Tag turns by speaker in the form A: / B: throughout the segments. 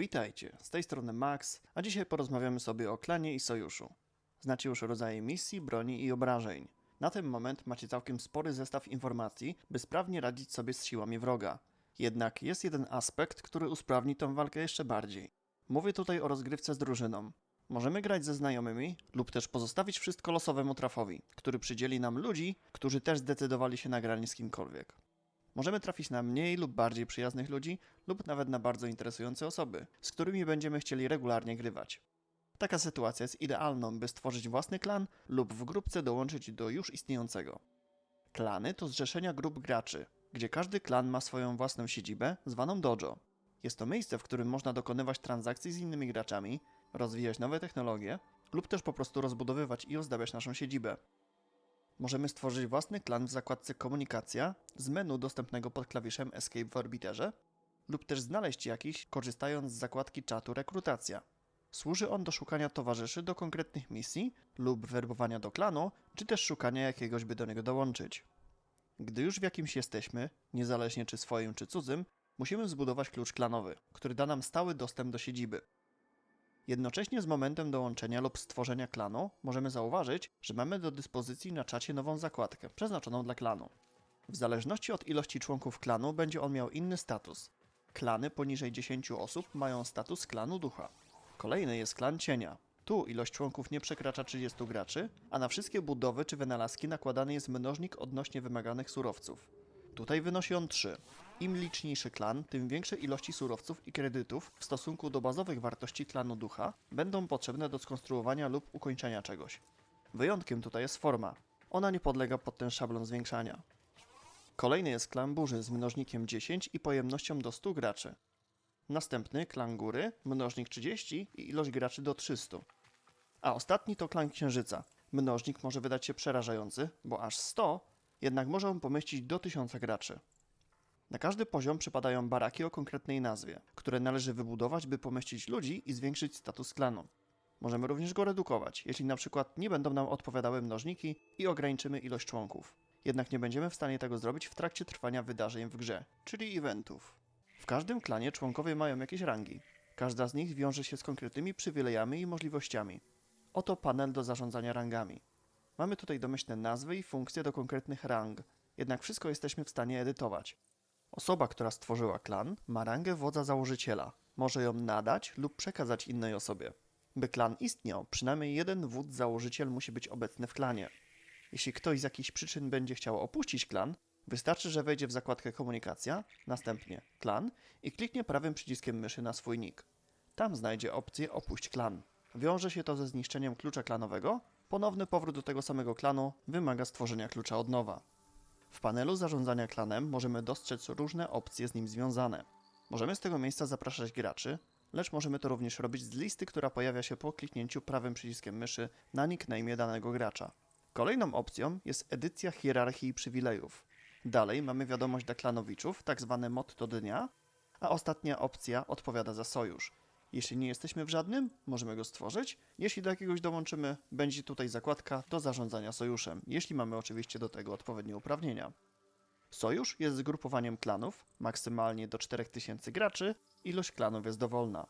A: Witajcie, z tej strony Max, a dzisiaj porozmawiamy sobie o klanie i sojuszu. Znacie już rodzaje misji, broni i obrażeń. Na ten moment macie całkiem spory zestaw informacji, by sprawnie radzić sobie z siłami wroga. Jednak jest jeden aspekt, który usprawni tę walkę jeszcze bardziej. Mówię tutaj o rozgrywce z drużyną. Możemy grać ze znajomymi lub też pozostawić wszystko losowemu trafowi, który przydzieli nam ludzi, którzy też zdecydowali się na granie z kimkolwiek. Możemy trafić na mniej lub bardziej przyjaznych ludzi, lub nawet na bardzo interesujące osoby, z którymi będziemy chcieli regularnie grywać. Taka sytuacja jest idealną, by stworzyć własny klan lub w grupce dołączyć do już istniejącego. Klany to zrzeszenia grup graczy, gdzie każdy klan ma swoją własną siedzibę, zwaną dojo. Jest to miejsce, w którym można dokonywać transakcji z innymi graczami, rozwijać nowe technologie lub też po prostu rozbudowywać i ozdabiać naszą siedzibę. Możemy stworzyć własny klan w zakładce Komunikacja z menu dostępnego pod klawiszem Escape w orbiterze lub też znaleźć jakiś korzystając z zakładki czatu Rekrutacja. Służy on do szukania towarzyszy do konkretnych misji lub werbowania do klanu, czy też szukania jakiegoś, by do niego dołączyć. Gdy już w jakimś jesteśmy, niezależnie czy swoim czy cudzym, musimy zbudować klucz klanowy, który da nam stały dostęp do siedziby. Jednocześnie z momentem dołączenia lub stworzenia klanu możemy zauważyć, że mamy do dyspozycji na czacie nową zakładkę przeznaczoną dla klanu. W zależności od ilości członków klanu będzie on miał inny status. Klany poniżej 10 osób mają status klanu ducha. Kolejny jest klan cienia. Tu ilość członków nie przekracza 30 graczy, a na wszystkie budowy czy wynalazki nakładany jest mnożnik odnośnie wymaganych surowców. Tutaj wynosi on 3. Im liczniejszy klan, tym większe ilości surowców i kredytów w stosunku do bazowych wartości klanu ducha będą potrzebne do skonstruowania lub ukończenia czegoś. Wyjątkiem tutaj jest forma. Ona nie podlega pod ten szablon zwiększania. Kolejny jest klan burzy z mnożnikiem 10 i pojemnością do 100 graczy. Następny klan góry, mnożnik 30 i ilość graczy do 300. A ostatni to klan księżyca. Mnożnik może wydać się przerażający, bo aż 100, jednak może on pomieścić do 1000 graczy. Na każdy poziom przypadają baraki o konkretnej nazwie, które należy wybudować, by pomieścić ludzi i zwiększyć status klanu. Możemy również go redukować, jeśli na przykład nie będą nam odpowiadały mnożniki i ograniczymy ilość członków. Jednak nie będziemy w stanie tego zrobić w trakcie trwania wydarzeń w grze, czyli eventów. W każdym klanie członkowie mają jakieś rangi. Każda z nich wiąże się z konkretnymi przywilejami i możliwościami. Oto panel do zarządzania rangami. Mamy tutaj domyślne nazwy i funkcje do konkretnych rang, jednak wszystko jesteśmy w stanie edytować. Osoba, która stworzyła klan, ma rangę wodza założyciela. Może ją nadać lub przekazać innej osobie. By klan istniał, przynajmniej jeden wódz założyciel musi być obecny w klanie. Jeśli ktoś z jakichś przyczyn będzie chciał opuścić klan, wystarczy, że wejdzie w zakładkę komunikacja, następnie klan i kliknie prawym przyciskiem myszy na swój nick. Tam znajdzie opcję opuść klan. Wiąże się to ze zniszczeniem klucza klanowego. Ponowny powrót do tego samego klanu wymaga stworzenia klucza od nowa. W panelu zarządzania klanem możemy dostrzec różne opcje z nim związane. Możemy z tego miejsca zapraszać graczy, lecz możemy to również robić z listy, która pojawia się po kliknięciu prawym przyciskiem myszy na nickname danego gracza. Kolejną opcją jest edycja hierarchii przywilejów. Dalej mamy wiadomość dla klanowiczów, tak zwane motto dnia, a ostatnia opcja odpowiada za sojusz. Jeśli nie jesteśmy w żadnym, możemy go stworzyć. Jeśli do jakiegoś dołączymy, będzie tutaj zakładka do zarządzania sojuszem, jeśli mamy oczywiście do tego odpowiednie uprawnienia. Sojusz jest zgrupowaniem klanów, maksymalnie do 4000 graczy, ilość klanów jest dowolna.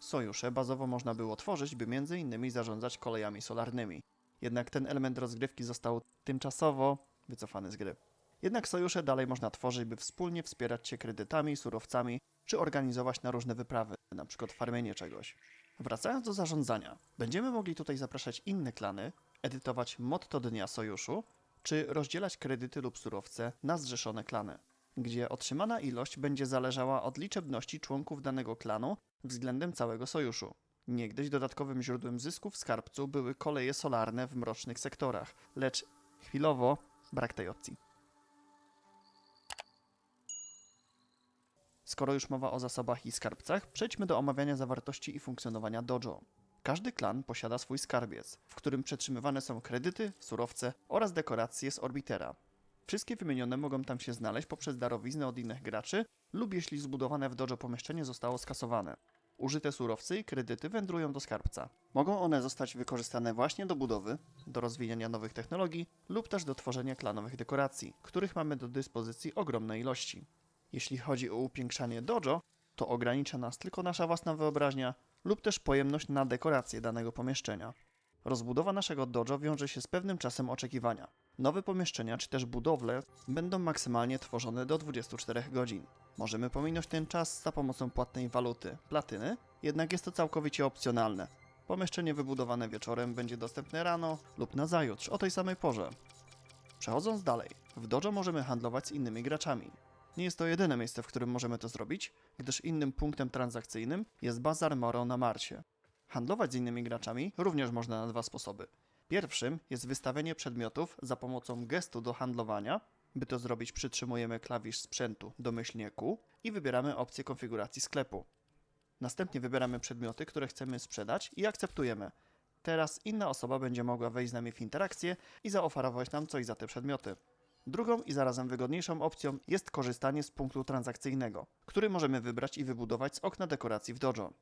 A: Sojusze bazowo można było tworzyć, by m.in. zarządzać kolejami solarnymi. Jednak ten element rozgrywki został tymczasowo wycofany z gry. Jednak sojusze dalej można tworzyć, by wspólnie wspierać się kredytami, surowcami, czy organizować na różne wyprawy, przykład farmienie czegoś. Wracając do zarządzania, będziemy mogli tutaj zapraszać inne klany, edytować motto dnia sojuszu, czy rozdzielać kredyty lub surowce na zrzeszone klany, gdzie otrzymana ilość będzie zależała od liczebności członków danego klanu względem całego sojuszu. Niegdyś dodatkowym źródłem zysku w skarbcu były koleje solarne w mrocznych sektorach, lecz chwilowo brak tej opcji. Skoro już mowa o zasobach i skarbcach, przejdźmy do omawiania zawartości i funkcjonowania dojo. Każdy klan posiada swój skarbiec, w którym przetrzymywane są kredyty, surowce oraz dekoracje z orbitera. Wszystkie wymienione mogą tam się znaleźć poprzez darowiznę od innych graczy lub jeśli zbudowane w dojo pomieszczenie zostało skasowane. Użyte surowce i kredyty wędrują do skarbca. Mogą one zostać wykorzystane właśnie do budowy, do rozwijania nowych technologii lub też do tworzenia klanowych dekoracji, których mamy do dyspozycji ogromne ilości. Jeśli chodzi o upiększanie dojo, to ogranicza nas tylko nasza własna wyobraźnia lub też pojemność na dekorację danego pomieszczenia. Rozbudowa naszego dojo wiąże się z pewnym czasem oczekiwania. Nowe pomieszczenia czy też budowle będą maksymalnie tworzone do 24 godzin. Możemy pominąć ten czas za pomocą płatnej waluty, platyny, jednak jest to całkowicie opcjonalne. Pomieszczenie wybudowane wieczorem będzie dostępne rano lub na zajutrz o tej samej porze. Przechodząc dalej, w dojo możemy handlować z innymi graczami. Nie jest to jedyne miejsce, w którym możemy to zrobić, gdyż innym punktem transakcyjnym jest bazar Moro na Marsie. Handlować z innymi graczami również można na dwa sposoby. Pierwszym jest wystawienie przedmiotów za pomocą gestu do handlowania. By to zrobić, przytrzymujemy klawisz sprzętu domyślnie Q i wybieramy opcję konfiguracji sklepu. Następnie wybieramy przedmioty, które chcemy sprzedać i akceptujemy. Teraz inna osoba będzie mogła wejść z nami w interakcję i zaoferować nam coś za te przedmioty. Drugą i zarazem wygodniejszą opcją jest korzystanie z punktu transakcyjnego, który możemy wybrać i wybudować z okna dekoracji w dojo.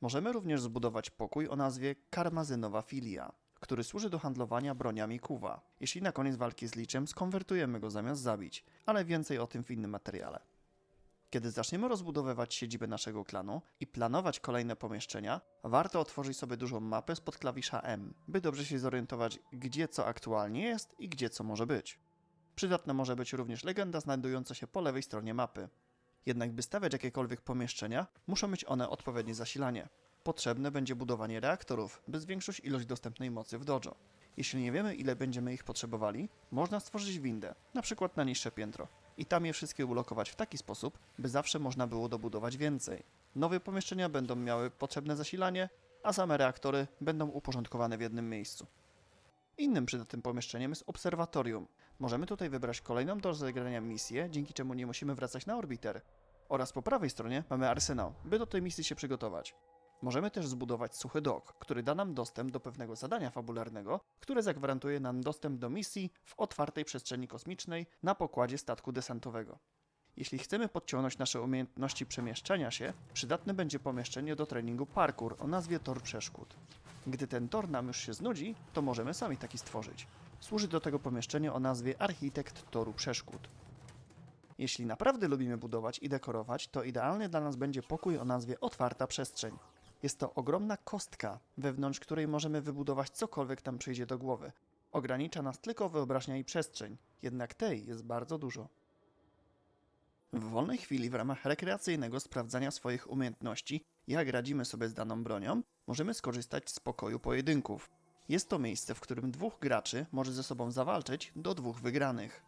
A: Możemy również zbudować pokój o nazwie Karmazynowa Filia, który służy do handlowania broniami kuwa. Jeśli na koniec walki z liczem skonwertujemy go zamiast zabić, ale więcej o tym w innym materiale. Kiedy zaczniemy rozbudowywać siedzibę naszego klanu i planować kolejne pomieszczenia, warto otworzyć sobie dużą mapę spod klawisza M, by dobrze się zorientować, gdzie co aktualnie jest i gdzie co może być. Przydatna może być również legenda znajdująca się po lewej stronie mapy. Jednak by stawiać jakiekolwiek pomieszczenia, muszą mieć one odpowiednie zasilanie. Potrzebne będzie budowanie reaktorów, by zwiększyć ilość dostępnej mocy w dojo. Jeśli nie wiemy ile będziemy ich potrzebowali, można stworzyć windę, na przykład na niższe piętro, i tam je wszystkie ulokować w taki sposób, by zawsze można było dobudować więcej. Nowe pomieszczenia będą miały potrzebne zasilanie, a same reaktory będą uporządkowane w jednym miejscu. Innym przydatnym pomieszczeniem jest obserwatorium. Możemy tutaj wybrać kolejną do rozegrania misję, dzięki czemu nie musimy wracać na orbiter. Oraz po prawej stronie mamy arsenał, by do tej misji się przygotować. Możemy też zbudować suchy dok, który da nam dostęp do pewnego zadania fabularnego, które zagwarantuje nam dostęp do misji w otwartej przestrzeni kosmicznej na pokładzie statku desantowego. Jeśli chcemy podciągnąć nasze umiejętności przemieszczania się, przydatne będzie pomieszczenie do treningu parkour o nazwie Tor Przeszkód. Gdy ten tor nam już się znudzi, to możemy sami taki stworzyć. Służy do tego pomieszczenie o nazwie Architekt Toru Przeszkód. Jeśli naprawdę lubimy budować i dekorować, to idealny dla nas będzie pokój o nazwie Otwarta Przestrzeń. Jest to ogromna kostka, wewnątrz której możemy wybudować cokolwiek nam przyjdzie do głowy. Ogranicza nas tylko wyobraźnia i przestrzeń, jednak tej jest bardzo dużo. W wolnej chwili w ramach rekreacyjnego sprawdzania swoich umiejętności, jak radzimy sobie z daną bronią, możemy skorzystać z pokoju pojedynków. Jest to miejsce, w którym dwóch graczy może ze sobą zawalczyć do dwóch wygranych.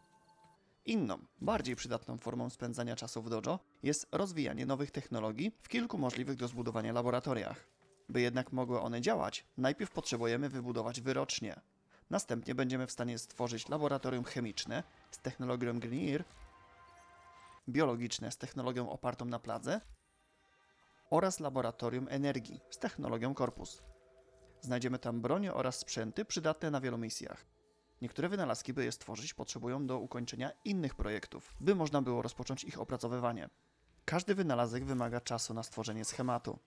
A: Inną, bardziej przydatną formą spędzania czasu w dojo jest rozwijanie nowych technologii w kilku możliwych do zbudowania laboratoriach. By jednak mogły one działać, najpierw potrzebujemy wybudować wyrocznie. Następnie będziemy w stanie stworzyć laboratorium chemiczne z technologią Grenier, biologiczne z technologią opartą na pladze oraz laboratorium energii z technologią Corpus. Znajdziemy tam bronie oraz sprzęty przydatne na wielu misjach. Niektóre wynalazki, by je stworzyć, potrzebują do ukończenia innych projektów, by można było rozpocząć ich opracowywanie. Każdy wynalazek wymaga czasu na stworzenie schematu.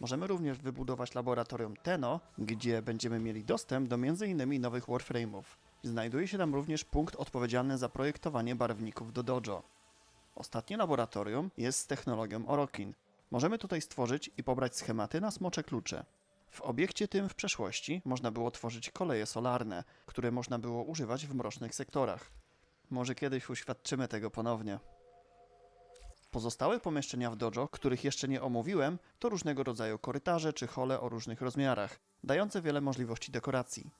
A: Możemy również wybudować laboratorium Teno, gdzie będziemy mieli dostęp do m.in. nowych Warframe'ów. Znajduje się tam również punkt odpowiedzialny za projektowanie barwników do dojo. Ostatnie laboratorium jest z technologią Orokin. Możemy tutaj stworzyć i pobrać schematy na smocze klucze. W obiekcie tym w przeszłości można było tworzyć koleje solarne, które można było używać w mrocznych sektorach. Może kiedyś uświadczymy tego ponownie. Pozostałe pomieszczenia w dojo, których jeszcze nie omówiłem, to różnego rodzaju korytarze czy hole o różnych rozmiarach, dające wiele możliwości dekoracji.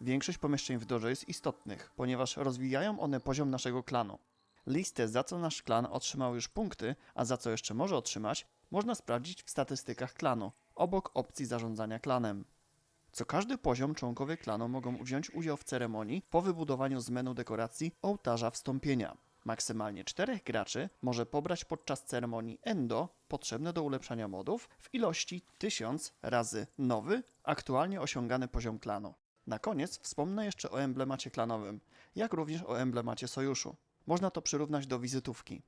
A: Większość pomieszczeń w dojo jest istotnych, ponieważ rozwijają one poziom naszego klanu. Listę, za co nasz klan otrzymał już punkty, a za co jeszcze może otrzymać, można sprawdzić w statystykach klanu, obok opcji zarządzania klanem. Co każdy poziom członkowie klanu mogą wziąć udział w ceremonii po wybudowaniu z menu dekoracji ołtarza wstąpienia. Maksymalnie czterech graczy może pobrać podczas ceremonii Endo potrzebne do ulepszania modów w ilości 1000 razy nowy, aktualnie osiągany poziom klanu. Na koniec wspomnę jeszcze o emblemacie klanowym, jak również o emblemacie sojuszu. Można to przyrównać do wizytówki.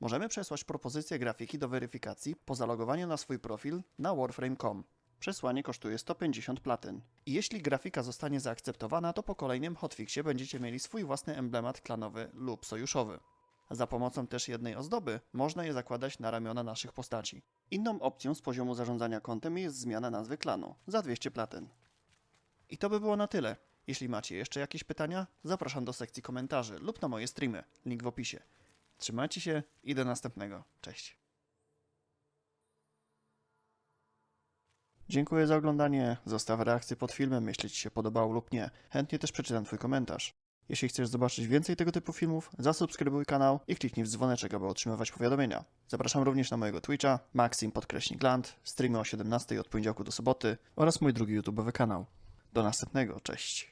A: Możemy przesłać propozycję grafiki do weryfikacji po zalogowaniu na swój profil na warframe.com. Przesłanie kosztuje 150 platyn. I jeśli grafika zostanie zaakceptowana, to po kolejnym hotfixie będziecie mieli swój własny emblemat klanowy lub sojuszowy. Za pomocą też jednej ozdoby można je zakładać na ramiona naszych postaci. Inną opcją z poziomu zarządzania kontem jest zmiana nazwy klanu za 200 platyn. I to by było na tyle. Jeśli macie jeszcze jakieś pytania, zapraszam do sekcji komentarzy lub na moje streamy. Link w opisie. Trzymajcie się i do następnego. Cześć. Dziękuję za oglądanie. Zostaw reakcję pod filmem, jeśli Ci się podobało lub nie. Chętnie też przeczytam Twój komentarz. Jeśli chcesz zobaczyć więcej tego typu filmów, zasubskrybuj kanał i kliknij w dzwoneczek, aby otrzymywać powiadomienia. Zapraszam również na mojego Twitcha, Maxim podkreśnik Land, streamy o 17 od poniedziałku do soboty oraz mój drugi YouTubeowy kanał. Do następnego, cześć.